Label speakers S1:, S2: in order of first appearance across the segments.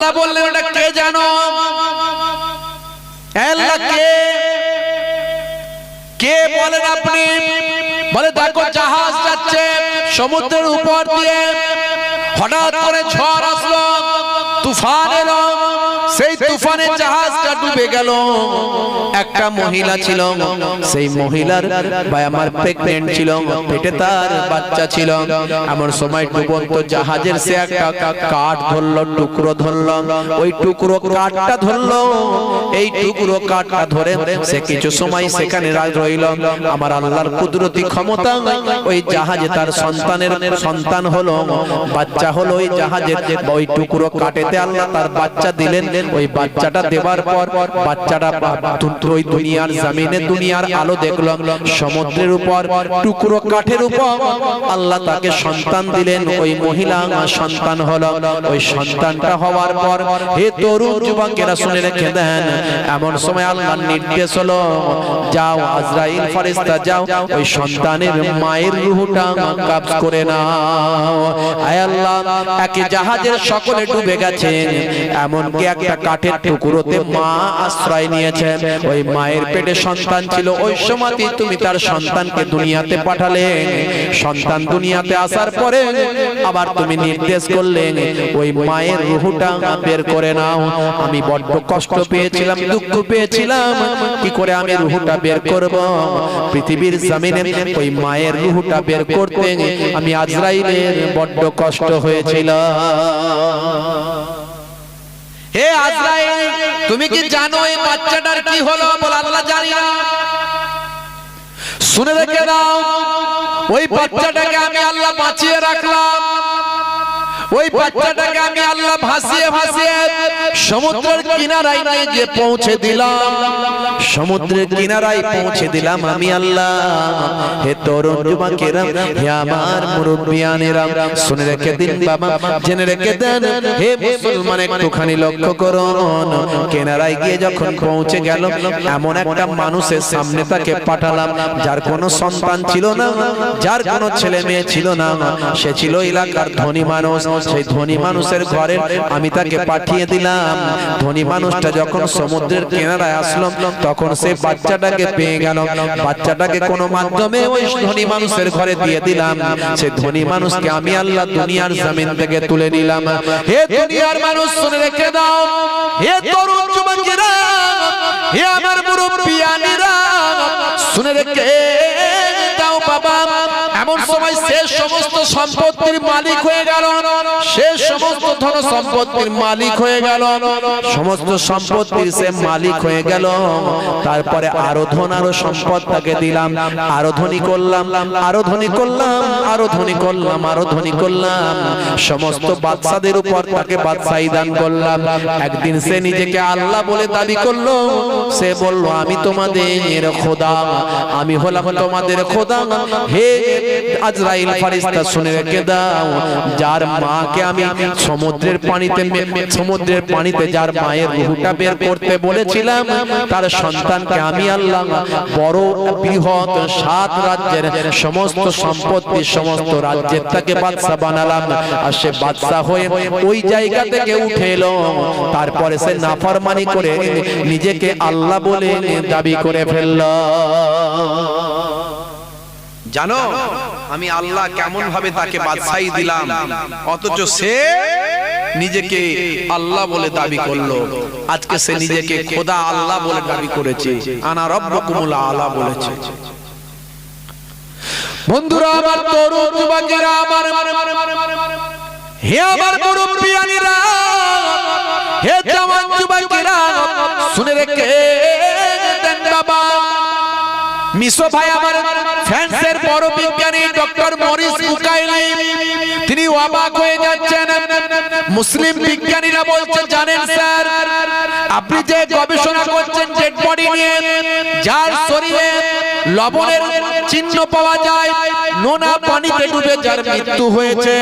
S1: আল্লাহ বললেন ওটা কে জানো? আল্লাহ কে? কে বলেন আপনি? বলে দেখো জাহাজ যাচ্ছে সমুদ্রের উপর দিয়ে হঠাৎ করে ঝড় আসলো তুফান এলো। সেই তুফানে জাহাজটা ডুবে গেল? একটা মহিলা ছিল। সেই মহিলার বা আমার প্রেগনেন্ট ছিল, পেটে তার বাচ্চা ছিল। এমন সময় ডুবন্ত জাহাজের সে একটা কাঠ ধরলো, টুকরো ধরলো। ওই টুকরো কাঠটা ধরলো। এই টুকরো কাঠটা ধরে সে কিছু সময় সেখানে রইল। আমার আল্লাহর কুদরতি ক্ষমতা, ওই জাহাজে তার সন্তানের সন্তান হলো। বাচ্চা হলো ওই জাহাজের। ওই টুকরো কাটেতে আল্লাহ তার বাচ্চা দিলেন। ওই বাচ্চাটা দেবার পর বাচ্চাটা ওই দুনিয়ার জমিনে দুনিয়ার আলো দেখলাম। সমুদ্রের উপর, টুকরো কাঠের উপর আল্লাহ তাকে সন্তান দিলেন। ওই মহিলা সন্তান হলো। ওই সন্তানটা হওয়ার পর হে তরুণ যুবকেরা শুনে রেখে দেন, এমন সময় আল্লাহর নির্দেশ হলো, যাও আজরাইল ফেরেশতা, যাও। ওই সন্তানের মায়ের রূহটা কাবজ করে নাও। আয় আল্লাহ একই জাহাজের সকলে ডুবে গেছেন। এমনকি একটা কাঠের টুকরোতে মা আশ্রয় নিয়েছে ওই মায়ের পেটে সন্তান ছিল। ওই সময় তুমি তার সন্তানকে দুনিয়াতে পাঠালে সন্তান দুনিয়াতে আসার পরে আবার তুমি নির্দেশ করলে ওই মায়ের রুহুটা বের করে নাও। আমি বড্ড কষ্ট পেয়েছিলাম দুঃখ পেয়েছিলাম। কি করে আমি রুহুটা বের করব? পৃথিবীর জমিনে ওই মায়ের রুহুটা বের করতে আমি আজরাইলের বড্ড কষ্ট হয়েছিল হে আজরাইল তুমি কি জানো এই বাচ্চাটার কি হলো? বল আল্লাহ জানি না। শুনে রেখে দাও ওই বাচ্চাটাকে আমি আল্লাহ বাঁচিয়ে রাখলাম। ওই বাচ্চাটাকে আমি আল্লাহ ভাসিয়ে ভাসিয়ে সমুদ্রের কিনারায় নিয়ে যে পৌঁছে দিলাম। সমুদ্রের কিনারায় পৌঁছে দিলাম আমি আল্লাহ। হে তরুণ যুবকেরা, হে আমার মুরব্বিয়ানেরা, শুনে রেখে দিন বাবা, জেনে রেখে দেন, হে মুসলমান, একটুখানি লক্ষ্য করুন। কিনারায় গিয়ে যখন পৌঁছে গেল, এমন একটা মানুষের সামনে তাকে পাঠালাম, যার কোনো সন্তান ছিল না, যার কোনো ছেলে মেয়ে ছিল না। সে ছিল এলাকার ধনী মানুষ। সেই ধনী মানুষের ঘরে আমি তাকে পাঠিয়ে দিলাম। ধনী মানুষটা যখন সমুদ্রের কিনারায় আসলো, তখন সে বাচ্চাটাকে পেয়ে গেল। বাচ্চাটাকে কোনো মাধ্যমে ওই ধনী মানুষের ঘরে দিয়ে দিলাম। সে ধনী মানুষকে আমি আল্লাহ দুনিয়ার জমিন থেকে তুলে নিলাম। হে দুনিয়ার মানুষ, শুনে রেখে দাও। হে তরুণ যুবকেরা, হে আমার মুরব্বিয়ানেরা শুনে রেখে দাও বাবা। এমন সময় সে সমস্ত সম্পত্তির মালিক হয়ে গেল। সে সমস্ত ধন সম্পত্তির মালিক হয়ে গেল। সমস্ত সম্পত্তির সে মালিক হয়ে গেল। তারপরে আরও ধন আরও সম্পদ তাকে দিলাম। আরও ধনী করলাম আরও ধনী করলাম আরও ধনী করলাম আরও ধনী করলাম। সমস্ত বাদশাদের উপর তাকে বাদশাহী দান করলাম। একদিন সে নিজেকে আল্লাহ বলে দাবি করল। সে বলল, আমি তোমাদের খোদা, আমি হলাম তোমাদের খোদা। হে আজরাইল ফারিস্তা শুনে রেখে দাও। যার মাকে আমি সমুদ্রের পানিতে সমুদ্রের পানিতে যার মায়ের রুহুটা বের করতে বলেছিলাম, তার সন্তানকে আমি আল্লাহ বড় বৃহৎ সাত রাজ্যের সমস্ত সম্পত্তি, সমস্ত রাজ্যের তাকে বাদশা বানালাম। আর সে বাদশা হয়ে ওই জায়গা থেকে উঠে এলো। তারপরে সে নাফরমানি করে নিজেকে আল্লাহ বলে দাবি করে ফেলল।
S2: জানো, আমি আল্লাহ কেমন ভাবে তাকে বাদশাহী দিলাম, অথচ সে নিজেকে আল্লাহ বলে দাবি করল। আজকে সে নিজেকে খোদা আল্লাহ বলে দাবি করেছে, আনা রব্বকুমুল আলা বলেছে।
S1: বন্ধুরা, আমার তরুণ যুবকেরা, আমার হে আমার মুরব্বিয়ানিরা, হে জওয়ান যুবকেরা মিশো ভাই আমার ফ্রান্সের বড় বিজ্ঞানী ডক্টর মরিস উকাইলি তিনি অবাক হয়ে যাচ্ছেন। মুসলিম বিজ্ঞানীরা বলছে জানেন স্যার, আপনি যে গবেষণা করছেন ডেড বডি নিয়ে, যার শরীরে লবণের চিহ্ন পাওয়া যায়। নোনা পানিতে ডুবে যার মৃত্যু হয়েছে।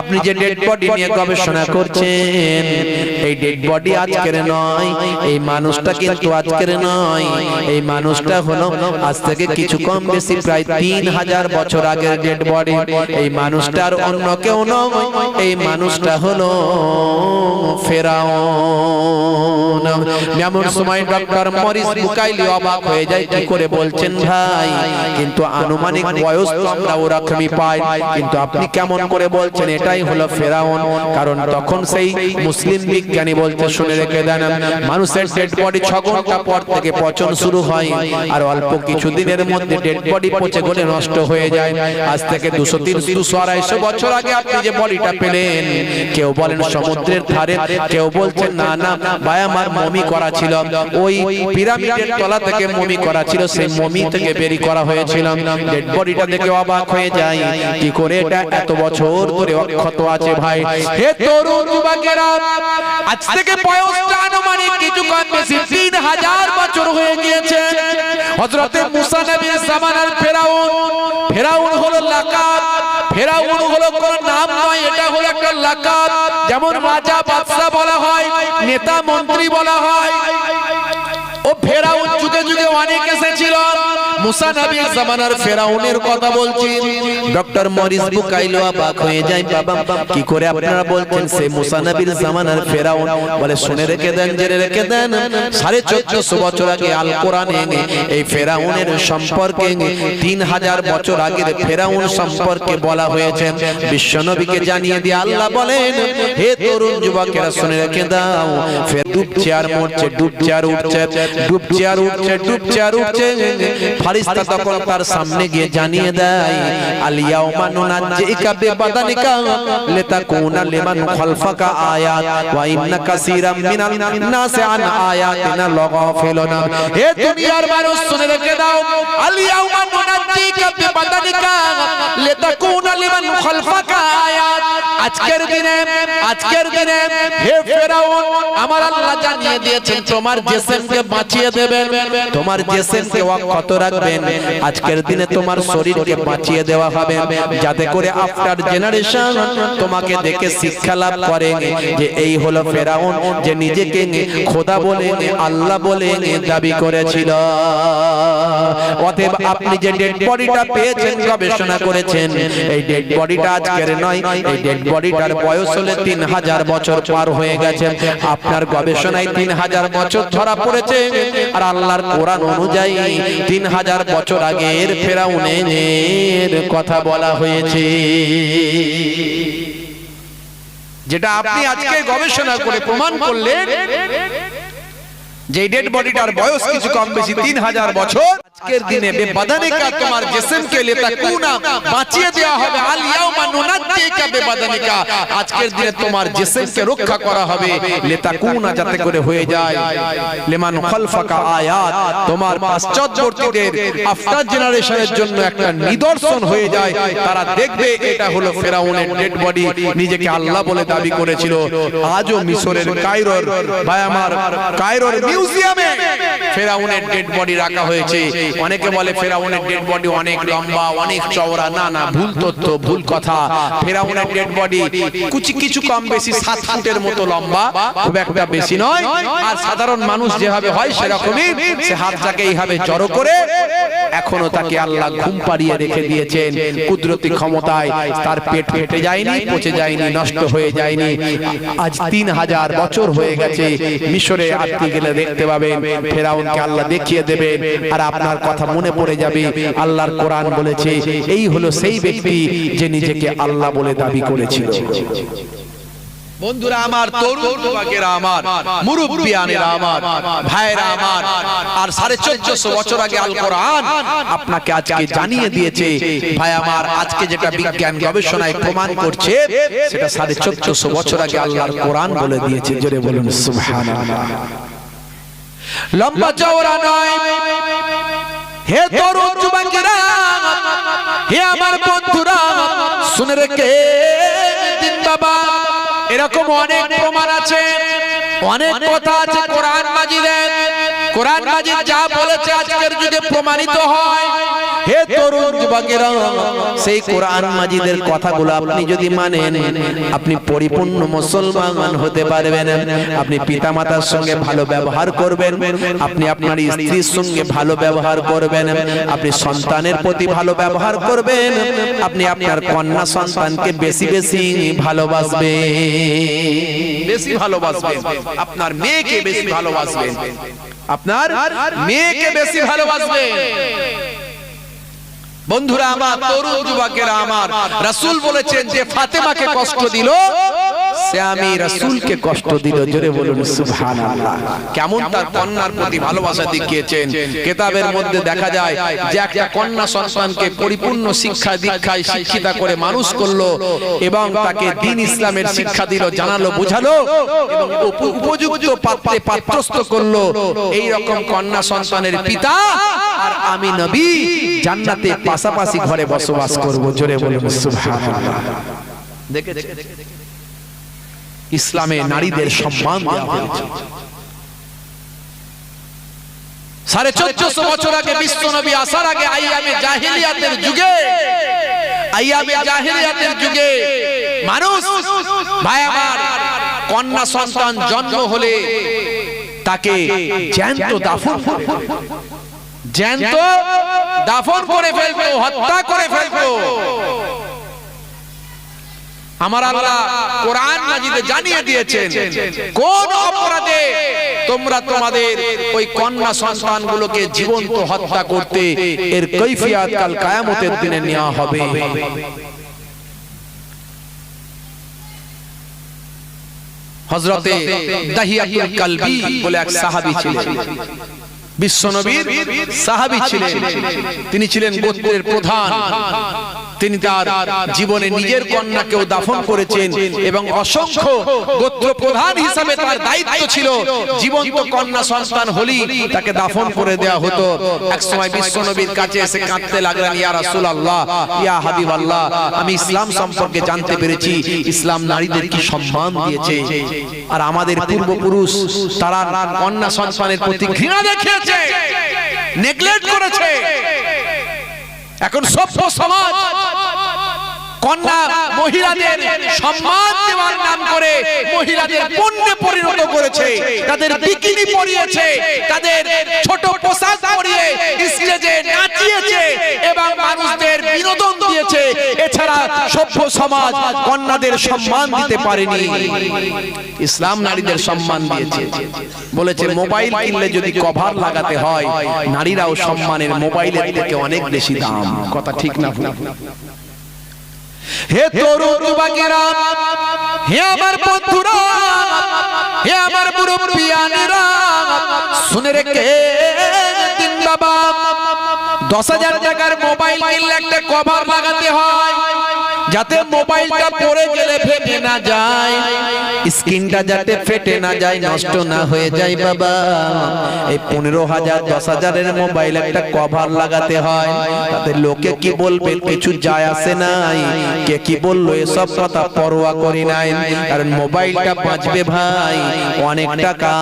S1: আপনি যে ডেড বডি নিয়ে গবেষণা করছেন, এই ডেড বডি আজকের নয়, এই মানুষটা কিন্তু আজকের নয়। এই মানুষটা হলো আজ থেকে কিছু কম বেশি প্রায় তিন হাজার বছর আগের ডেড বডি এই মানুষটার অন্য কেউ নয়, এই মানুষটা হলো ফেরাউন। এমন সময় ডক্টর মরিস বুকাইলি অবাক হয়ে যায়, কি করে বলছেন ভাই কিন্তু আনুমানিক বয়স তো আমরা ওরকমই পাই। কিন্তু আপনি কেমন করে বলছেন এটাই হলো ফেরাউন। কারণ তখন সেই মুসলিম বিজ্ঞানী বলতে শুনে রেখে দেন মানুষের ডেড বডি ছ ঘণ্টা পর থেকে পচন শুরু হয় আর অল্প কিছু দিনের মধ্যে ডেড বডি পচে গলে নষ্ট হয়ে যায়। আজ থেকে দুশো তিনশো দুশো আড়াইশো বছর আগে আপনি যে বডিটা পেলেন কেউ বলেন সমুদ্রের ধারে কেউ বলছেন না না ভাই আমার মমি করা ছিল ওই পিরামিডের তলা থেকে মমি করা ছিল। সেই মমি থেকে বেরি করা হয়েছিল ডেড বডিটা দেখে অবাক হয়ে যায় কি করে এটা এত বছর ধরে অক্ষত আছে ভাই? হে তরুণ যুবকেরা, আজ থেকে বয়সটা আনুমানিক কিছু কম বেশি, তিন হাজার বছর হয়ে গিয়েছে। মুসা ফেরাউন। ফেরাউন হলো লাকাব। ফেরাউন হলো কোন নাম নয়, এটা হলো একটা লাকাব। যেমন রাজা বাদশা বলা হয়, নেতা মন্ত্রী বলা হয়। ও ফেরাউন যুগে যুগে অনেক মুসা নবীর জামানার ফেরাউনের কথা বলছি। ডক্টর মরিস বুকাইলো অবাক হয়ে যায়। বাবা, কি করে আপনারা বলছেন সে মুসা নবীর জামানার ফেরাউন? বলে, শুনে রেখে দেন, জেনে রেখে দেন। সাড়ে চোদ্দশো বছর আগে আল কোরআনে এই ফেরাউনের সম্পর্কে তিন হাজার বছর আগের ফেরাউন সম্পর্কে বলা হয়েছে। বিশ্ব নবীকে জানিয়ে দিয়ে আল্লাহ বলেন, হে তরুণ যুবকেরা, শুনে রেখে দাও। ফের ডুবছে আর মরছে, ডুবছে আর উঠছে, ডুবছে আর উঠছে, ডুবছে আর উঠছে। ফারিস্তা তখন তার সামনে গিয়ে জানিয়ে দেয় আলিয়াউমা নুনাজ্জিকা বিবাদানিকা লিতাকুনা লিমান খালফাকা আয়াত ওয়া ইন্না কাসীরাম মিনাল নাসি আন আয়াতিনা লাগাফিলুনা হে দুনিয়ার মানুষ শুনে রেখে দাও আলিয়াউমা নুনাজ্জিকা বিবাদানিকা লিতাকুনা লিমান খালফাকা আয়াত আজকের দিনে আজকের দিনে হে ফেরাউন আমার আল্লাহ জানিয়ে দিয়েছেন তোমার জেসেমকে বাঁচিয়ে দেবেন তোমার জেসেমকে অক্ষত রাখবেন আজকের দিনে তোমার শরীরকে বাঁচিয়ে দেওয়া হবে। যাতে করে আফটার জেনারেশন তোমাকে দেখে শিক্ষা লাভ করে যে এই হলো ফেরাউন, যে নিজেকে খোদা বলে, আল্লাহ বলে দাবি করেছিল। অতএব আপনি যে ডেড বডিটা পেয়েছেন, গবেষণা করেছেন, এই ডেড বডিটা আজকের নয়, এই ডেড বডিটার বয়স হলে তিন হাজার বছর পার হয়ে গেছে। আপনার গবেষণায় তিন হাজার বছর ধরা পড়েছে। আর আল্লাহর কোরআন অনুযায়ী তিন হাজার বছর আগের ফেরাউনের কথা বলা হয়েছে। যেটা আপনি আজকে গবেষণা করে প্রমাণ করলেন যে ডেড বডিটার বয়স কিছু কম বেশি তিন হাজার বছর। আজকের দিনে বেবাদানিকা তোমার জিসমকে লেতা কুনা বাঁচিয়ে দেওয়া হবে আল ইয়াউমা নুনাজ্জিকা বেবাদানিকা আজকের দিনে তোমার জিসমকে রক্ষা করা হবে লেতা কুনা যাতে করে হয়ে যায় লিমান খালফাকা আয়াত তোমার পাশ্চাত্যবর্তীদের আফটার জেনারেশনের জন্য একটা নিদর্শন হয়ে যায়। তারা দেখবে এটা হলো ফেরাউনের ডেড বডি নিজেকে আল্লাহ বলে দাবি করেছিল। আজও মিশরের কায়রোর আমার কায়রোর মিউজিয়ামে ফেরাউনের ডেড বডি রাখা হয়েছে অনেকে বলে ফেরাউনের ডেড বডি অনেক লম্বা অনেক চওড়া। না না ভুল তথ্য ভুল কথা। ফেরাউনের ডেড বডি কুচি কিছু কম বেশি সাত ফুটের মতো লম্বা খুব একটা বেশি নয়। আর সাধারণ মানুষ যেভাবে হয় সেরকমই সে হাতটাকে এইভাবে জড়ো করে এখনও তাকে আল্লাহ ঘুম পাড়িয়ে রেখে দিয়েছেন। কুদরতি ক্ষমতায় তার পেট ফেটে যায়নি পচে যায়নি নষ্ট হয়ে যায়নি। আজ তিন হাজার বছর হয়ে গেছে মিশরে আপনি গেলে দেখতে পাবেন ফেরাউনকে আল্লাহ দেখিয়ে দেবেন আর আপনার কথা মনে পড়ে যাবে, আল্লাহর কোরআন বলেছে, এই হলো সেই ব্যক্তি যে নিজেকে আল্লাহ বলে দাবি করেছিল।
S2: বন্ধুরা আমার, তরুণ যুবকেরা আমার মুরব্বিয়ানেরা আমার ভাইরা আমার, আর সাড়ে চোদ্দশো বছর আগে আল কোরআন
S1: আপনাকে আজকে জানিয়ে দিয়েছে, ভাই আমার, আজকে যেটা বিজ্ঞান গবেষণায় প্রমাণ করছে, সেটা সাড়ে চোদ্দশো বছর আগে আল্লাহর কোরআন বলে দিয়েছে, জোরে বলুন, সুবহানাল্লাহ। লম্বা চওড়া নয় হে তরুণ যুবকেরা হে আমার বন্ধুরা, শুনে রেখে দিন বাবা। এরকম অনেক প্রমাণ আছে, অনেক কথা আছে কোরআন মাজিদের। কোরআন মাজিদ যা বলেছে আজকের যুগে প্রমাণিত হয়। হে তরুণ যুবকেরা, সেই কোরআন মাজিদের কথাগুলো আপনি যদি মানেন, আপনি পরিপূর্ণ মুসলমান হতে পারবেন। আপনি পিতামাতার সঙ্গে ভালো ব্যবহার করবেন, আপনি আপনার স্ত্রীর সঙ্গে ভালো ব্যবহার করবেন, আপনি সন্তানের প্রতি ভালো ব্যবহার করবেন, আপনি আপনার কন্যা সন্তানকে বেশি বেশি ভালোবাসবেন।
S2: বেশি ভালোবাসবেন। আপনার মেয়েকে বেশি ভালোবাসবেন। আপনার মেয়েকে বেশি ভালোবাসবেন। বন্ধুরা আমার তরুণ যুবকেরা আমার রাসূল বলেছেন যে ফাতেমাকে কষ্ট দিল
S1: সে আমি রাসূলকে কষ্ট দিল জোরে বলুন সুবহানাল্লাহ।
S2: কেমন তার কন্যার প্রতি ভালোবাসা দেখিয়েছেন? কেতাবের মধ্যে দেখা যায় যে একটা কন্যা সন্তানকে পরিপূর্ণ শিক্ষা দীক্ষায় শিক্ষিতা করে মানুষ করল এবং তাকে ইসলামের শিক্ষা দিল জানালো বোঝালো এবং উপ- উপযুক্ত পাত্রে পাত্রস্থ করল এই রকম কন্যা সন্তানের পিতা আর আমি নবী।
S1: জান্নাতে পাশাপাশি ঘরে বসবাস করব জোরে বলুন সুবহানাল্লাহ।
S2: দেখেছে ইসলামে নারীদের সম্মান দেওয়া হয়েছে। সাড়ে চোদ্দশো বছর আগে বিশ্ব নবী আসার আগে আইয়ামে জাহিলিয়াতের যুগে আইয়ামে জাহিলিয়াতের যুগে মানুষ ভাই আমার কন্যা সন্তান জন্ম হলে তাকে জ্যান্ত দাফন জ্যান্ত দাফন করে ফেলতো হত্যা করে ফেলতো আমার আল্লাহ কোরআন মাজিদে জানিয়ে দিয়েছেন, কোন অপরাধে তোমরা তোমাদের ওই কন্যা সন্তানগুলোকে জীবন্ত হত্যা করতে এর কৈফিয়াত কাল কায়ামতের দিনে নেওয়া হবে। হযরতে দাহিয়াতুল কালবি বলে এক সাহাবী ছিলেন। বিশ্বনবীর সাহাবী ছিলেন। তিনি ছিলেন গোত্রের প্রধান। তিনি তার জীবনে নিজের কন্যাকেও দাফন করেছেন এবং অসংখ্য গোত্র প্রধান হিসাবে তার দায়িত্ব ছিল জীবন্ত কন্যা সন্তান হলি তাকে দাফন করে দেওয়া হতো। এক সময় বিশ্বনবীর কাছে এসে কাঁদতে লাগলেন, ইয়া রাসূলুল্লাহ, ইয়া হাবিবাল্লাহ, আমি ইসলাম সম্পর্কে জানতে পেরেছি, ইসলাম নারীদের কি সম্মান দিয়েছে? আর আমাদের পূর্বপুরুষ তারা কন্যা সন্তানের প্রতি ঘৃণা দেখিয়েছে, নেগলেক্ট করেছে। এখন সভ্য সমাজ কন্যা মহিলাদের সম্মান দেওয়ার নাম করে মহিলাদের পণ্যে পরিণত করেছে, তাদের বিকিনি পরিয়েছে, তাদের ছোট পোশাক পরিয়ে স্টেজে নাচিয়েছে এবং মানুষদের বিনোদন দিয়েছে। এছাড়া সভ্য সমাজ কন্যাদের সম্মান দিতে পারেনি। ইসলাম নারীদের সম্মান দিয়েছে। বলেছে, মোবাইল কিনলে যদি কভার লাগাতে হয়, নারীরাও সম্মানের মোবাইলের থেকে অনেক বেশি দাম। কথা ঠিক না?
S1: হে তরুণ যুবকেরা, হে আমার বন্ধুরা, হে আমার মুরব্বিয়ানেরা, শুনে রেখে দিন বাবা। দশ হাজার টাকার মোবাইল কিনলে একটা কভার লাগাতে হয়। যাতে মোবাইলটা পড়ে গেলে ফেটে না যায়। স্ক্রিনটা যাতে ফেটে না যায় নষ্ট না হয়ে যায় বাবা। এই পনেরো হাজার দশ হাজারের মোবাইল একটা কভার লাগাতে হয়। তাতে লোকে কি বলবে? কিছু যায় আসে নাই। কে কি বলল? এসব কথা পরোয়া করি নাই। কারণ মোবাইলটা বাঁচবে ভাই অনেক টাকা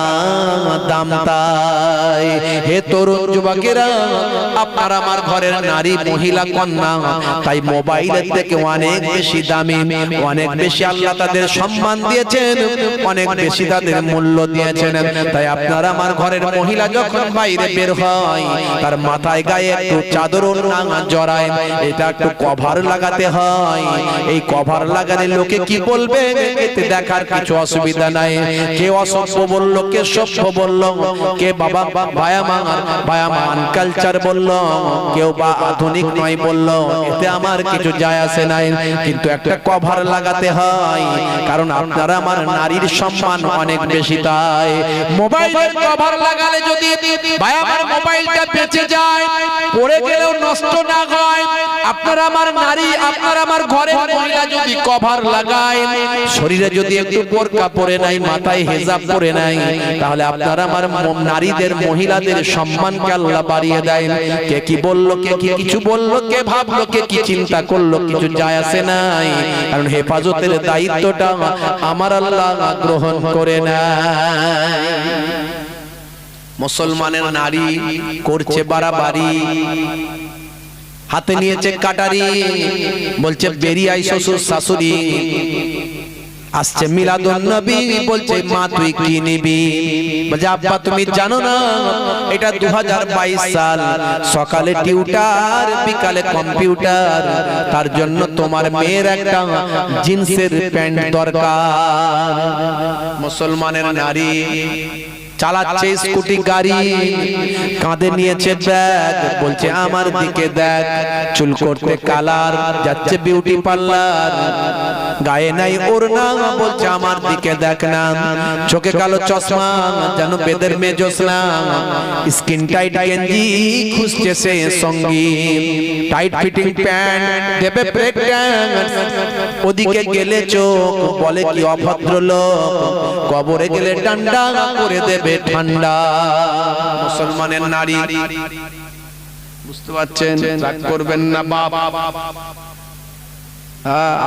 S1: দাম তাই। হে তরুণ যুবকেরা আপনার আমার ঘরের নারী মহিলা কন্যা তাই মোবাইলের থেকে অনেক বেশি দামি অনেক বেশি আল্লাহ তাদের সম্মান দিয়েছেন অনেক বেশি তাদের মূল্য দিয়েছেন। তাই আপনার আমার ঘরের মহিলা যখন বাইরে বের হয় তার মাথায় গায়ে একটু চাদর জড়ায় এটা একটু কভার লাগাতে হয়। এই কভার লাগালে লোকে কি বলবে? এতে দেখার কিছু অসুবিধা নাই। কে অসভ্য বলল কে সভ্য বলল কে বাবা ভায়া মার ভায়া মান কালচার বলল কেউ বা আধুনিক নয় বলল এতে আমার কিছু যায় আসে নাই। কিন্তু একটা কভার লাগাতে হয়, কারণ আপনারা আমার নারীর সম্মান অনেক বেশি তাই। মোবাইলের কভার লাগালে যদি ভাই আমার মোবাইলটা বেঁচে যায়, পড়ে গেলেও নষ্ট না হয়, আপনার আমার নারী, আপনার আমার ঘরের মহিলা যদি কভার লাগায়, শরীরে যদি একটু বোরকা পরে নাই, মাথায় হেজাব পরে নাই, তাহলে আপনার আমার নারীদের, মহিলাদের সম্মানকে আল্লাহ বাড়িয়ে দেয়? কে কি বলল, কে কি কিছু বলল, কে ভাবলো, কে কি চিন্তা করল, কিছু যায় আসে নাই। কারণ হেফাজতের দায়িত্বটা আমার আল্লাহ গ্রহণ করে না মুসলমানের নারী করছে বাড়াবাড়ি। হাতে নিয়েছে কাটারি। বলছে বেরিয়ে আই শ্বশুর শাশুড়ি। আসছে মিলাদুন নবী, বলছে, মা, তুই কি নিবি? বলছে, আব্বা, তুমি জানো না, এটা 2022 সাল। সকালে টিউটার, বিকালে কম্পিউটার। তার জন্য তোমার মেয়ের একটা জিন্সের প্যান্ট দরকার। মুসলমানের নারী চালাচ্ছে স্কুটি, গাড়ি, কাঁধে নিয়েছে ব্যাগ। বলছে, আমার দিকে দেখ, চুল করতে কালার, যাচ্ছে বিউটি পার্লার। গায়ে নাই ওর না বলছে আমার দিকে দেখ না। চোখে কালো চশমা যেন বেদের মেজস না স্কিন টাইট গেঞ্জি খুঁজছে সে সঙ্গী। টাইট ফিটিং প্যান্ট দেবে ব্রেক ড্যান্স। ওদিকে গেলে চোখ বলে কি অভদ্র লোক কবরে গেলে ডান্ডা করে দেবে ঠান্ডা।
S2: মুসলমানের নারী। বুঝতে পারছেন? রাগ করবেন না বাপ।
S1: হ্যাঁ,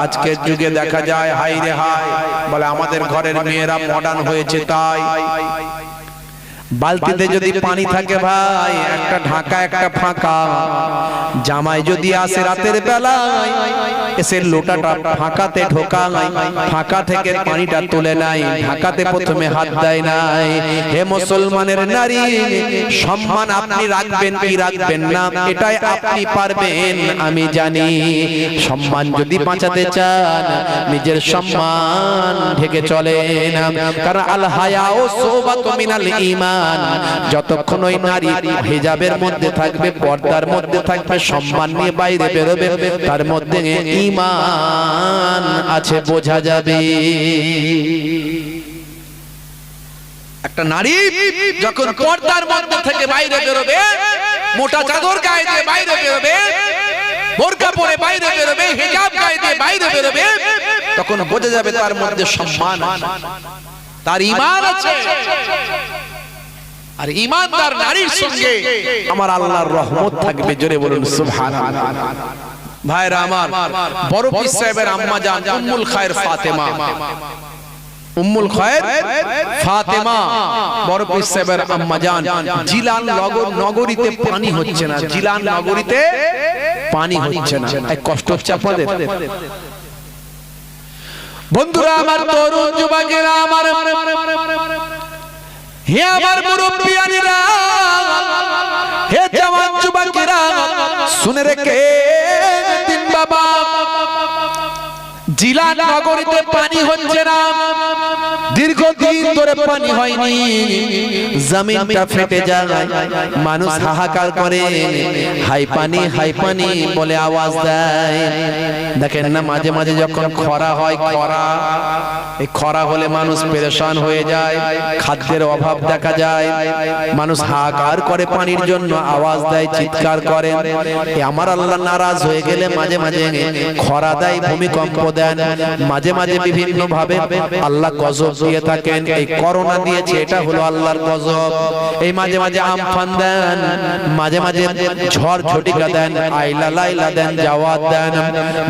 S1: আজকের যুগে দেখা যায় হাই রে হাই বলে আমাদের ঘরের মেয়েরা মডার্ন হয়েছে তাই। বালতিতে যদি পানি থাকে ভাই একটা ঢাকা একটা ফাঁকা। জামাই যদি আসে রাতের বেলায় এসে লোটাটা ফাঁকাতে ঢোকায় ফাঁকা থেকে পানিটা তুলে নাই ঢাকাতে প্রথমে হাত দেয় নাই। হে মুসলমানের নারী সম্মান আপনি রাখবেন কি রাখবেন না? এটাই আপনি পারবেন আমি জানি। সম্মান যদি বাঁচাতে চান নিজের সম্মান ঢেকে চলেন। কারণ আল হায়া ও সোবাত মিনাল ঈমান। যতক্ষণ ওই নারী হিজাবের মধ্যে থাকবে, পর্দার মধ্যে থাকবে, সম্মান নিয়ে বাইরে বেরোবে, তার মধ্যে ঈমান আছে বোঝা যাবে
S2: একটা নারী যখন পর্দার মধ্যে থেকে বাইরে বেরোবে, মোটা চাদর গায়ে দিয়ে বাইরে বেরোবে বোরকা পরে বাইরে বেরোবে, হিজাব গায়ে দিয়ে বাইরে বেরোবে, তখন বোঝা যাবে তার মধ্যে সম্মান। তার ইমান আছে আর ইমানদার নারীর সঙ্গে
S1: আমার আল্লাহর রহমত থাকবে জোরে বলুন সুবহানাল্লাহ।
S2: ভাইরা আমার বড় পীর সাহেবের আম্মা জান উম্মুল খায়ের ফাতেমা। উম্মুল খায়ের ফাতেমা বড় পীর সাহেবের আম্মা জান জিলান নগর নগরীতে পানি হচ্ছে না জিলান নগরীতে
S1: পানি হচ্ছে না। এই কষ্ট হচ্ছে আপনাদের?
S2: বন্ধুরা আমার তরুণ যুবকেরা আমার হে আমার মুরব্বিয়ানিরা, হে জওয়ান যুবকেরা, শুনে রেখে দিন বাবা। জিলা নগরীতে পানি হচ্ছে না। দীর্ঘদিন ধরে পানি হয়নি।
S1: জমিনটা ফেটে যায়। মানুষ হাহাকার করে। হাই পানি হাই পানি বলে আওয়াজ দেয়। দেখেন না, মাঝে মাঝে যখন খরা হয়, খরা। এই খরা হলে মানুষ হয়ে যায়। খাদ্যের অভাব দেখা যায়। মানুষ হাহাকার করে পানির জন্য, আওয়াজ দেয়, চিৎকার করে। আমার আল্লাহ নারাজ হয়ে গেলে মাঝে মাঝে খরা দেয়, ভূমিকম্প দেন। মাঝে মাঝে বিভিন্ন ভাবে আল্লাহ গজব দিয়ে থাকেন। এই করোনা দিয়েছে এটা হলো আল্লাহর গজব। এই মাঝে মাঝে আমফান দেন মাঝে মাঝে ঝড় ঝটিকা দেন আইলা লাইলা দেন জাওয়াত দেন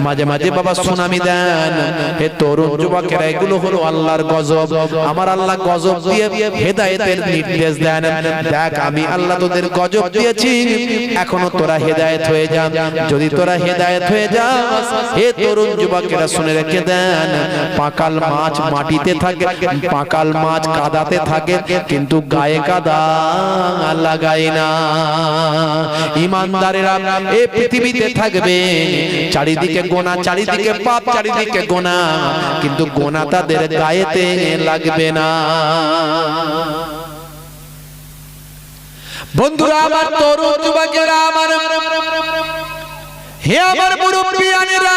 S1: মাঝে মাঝে বাবা সুনামি দেন। হে তরুণ যুবকেরা এগুলো হলো আল্লাহর গজব। আমার আল্লাহ গজব দিয়ে হেদায়েতের নির্দেশ দেন। দেখ আমি আল্লাহ তোদের গজব দিয়েছি। এখনও তোরা হেদায়েত হয়ে যা যদি তোরা হেদায়েত হয়ে যাস হে তরুণ যুবকেরা শুনে রেখে দেন পাকাল মাছ মাটিতে থাকে পাকাল মাছ কাদাতে থাকে, কিন্তু গায়ে কাদা লাগায় না। ইমানদারেরা এই পৃথিবীতে থাকবে, চারিদিকে গোনা, চারিদিকে পাপ, চারিদিকে গোনা, কিন্তু গোনা তাদের গায়েতে লাগবে না।
S2: বন্ধুরা, আমার তরুণ যুবকেরা, আমার হে আমার মুরব্বিয়ানেরা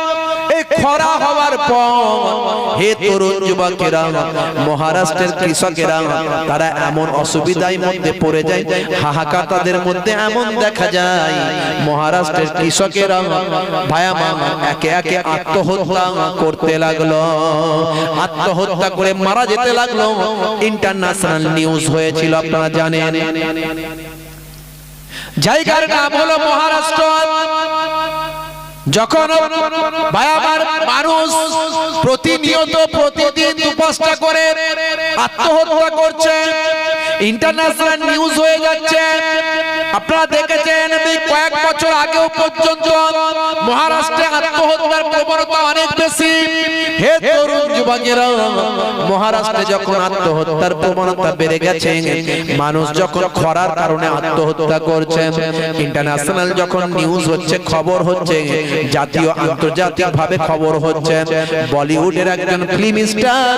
S2: খরা
S1: হওয়ার পর, হে তরুণ যুবকেরা, মহারাষ্ট্রের কৃষকেরা, তারা এমন অসুবিধার মধ্যে পড়ে যায়, হাহাকার তাদের মধ্যে এমন দেখা যায়, মহারাষ্ট্রের কৃষকেরা ভায়া মা একে একে আত্মহত্যা করতে লাগল, আত্মহত্যা করে মারা যেতে লাগল। ইন্টারন্যাশনাল নিউজ হয়েছিল, আপনারা জানেন। জায়গার নাম হলো মহারাষ্ট্র। যখন বায়াবার মানুষ প্রতিনিয়ত প্রতিদিন উপাসটা করে আত্মহত্যা করছে ইন্টারন্যাশনাল নিউজ হয়ে যাচ্ছে, আপনারা দেখেছেন কয়েক বছর আগেও পর্যন্ত মহারাষ্ট্রে আত্মহত্যার প্রবণতা অনেক বেশি। হে তরুণ যুবকেরা, মহারাষ্ট্রে যখন আত্মহত্যার প্রবণতা বেড়ে গেছে, মানুষ যখন খরার কারণে আত্মহত্যা করছে ইন্টারন্যাশনাল যখন নিউজ হচ্ছে, খবর হচ্ছে, জাতীয় আন্তর্জাতিক ভাবে খবর হচ্ছে, বলিউডের একজন ফিল্ম স্টার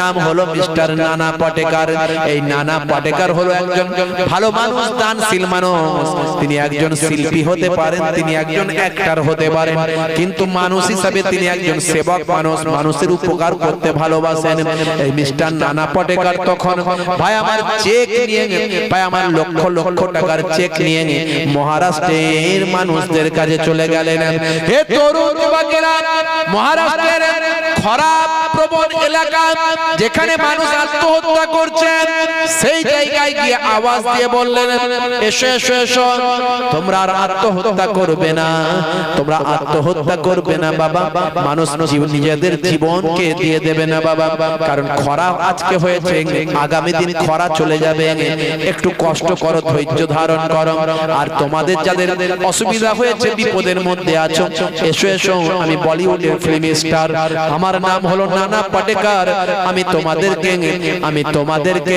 S1: নাম হলো মিস্টার নানা পাটেকার। এই নানা পাটেকার হলো একজন ভালো মানুষ, দানশীল মানুষ। তিনি একজন শিল্পী হতে পারেন তিনি একজন অ্যাক্টর হতে পারেন। কিন্তু মানুষ হিসাবে তিনি একজন সেবক মানুষ মানুষের উপকার করতে ভালোবাসেন। এই মিস্টার নানা পাটেকার তখন ভাই আমার চেক নিয়ে ভাই আমার লক্ষ লক্ষ টাকার চেক নিয়ে মহারাষ্ট্রের মানুষদের কাছে চলে গেলেন। হে তরুণ যুবকেরা মহারাষ্ট্রের খরাব প্রবণ এলাকা যেখানে মানুষ আত্মহত্যা করছে সেই জায়গায় গিয়ে আওয়াজ দিয়ে বললেন এসো এসো এসো। তোমরা আর আত্মহত্যা করবে না। তোমরা আত্মহত্যা করবে না বাবা। মানুষ নিজেদের জীবনকে দিয়ে দেবে না বাবা। কারণ খরা আজকে হয়েছে আগামী দিন খরা চলে যাবে। একটু কষ্ট করো ধৈর্য ধারণ করো। আর তোমাদের যাদের অসুবিধা হয়েছে বিপদের মধ্যে আছো। এসো এসো আমি বলিউডের ফিল্ম স্টার আমার নাম হলো নানা পাটেকার। আমি তোমাদেরকে আমি তোমাদেরকে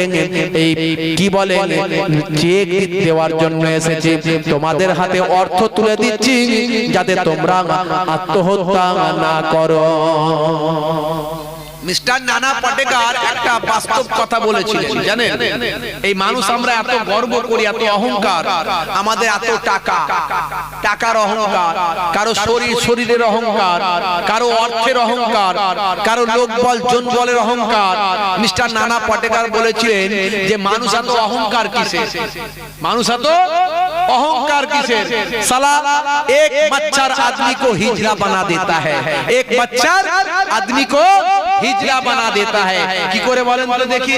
S1: এই কি বলে চেক দেওয়ার জন্য এসেছি তোমাদের হাতে অর্থ তুলে দিচ্ছি যাতে তোমরা আত্মহত্যা না করো।
S2: মিস্টার নানা একটা বাস্তব কথা বলেছিলেন, জানেন? এই মানুষ আমরা এত গর্ব করি, এত অহংকার, আমাদের এত টাকা। টাকার অহংকার, কারও শরীর শরীরের অহংকার, কারও অর্থের অহংকার, কারও লোক বল জন বলের অহংকার। মিস্টার নানা পাটেকার বলেছিলেন যে মানুষ এত অহংকার কিসে? মানুষ এত অহংকার কিসের সালা এক मच्छर आदमी को हिजड़ा बना देता है एक मच्छर आदमी को হিজড়া বানা দেতা है কি করে বলেন তো দেখি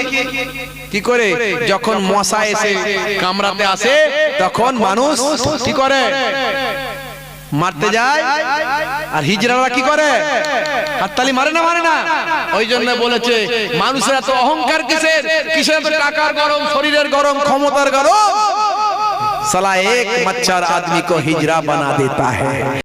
S2: কি করে যখন মশা এসে কামড়াতে আসে তখন মানুষ কি করে মারতে যায় আর হিজড়ারা কি করে হাততালি মারে না মারে না ওই জন্য বলেছে মানুষের এত অহংকার কিসের কিসের এত টাকার গরম শরীরের গরম ক্ষমতার গরম साला एक मच्छर आदमी को हिजरा बना देता है।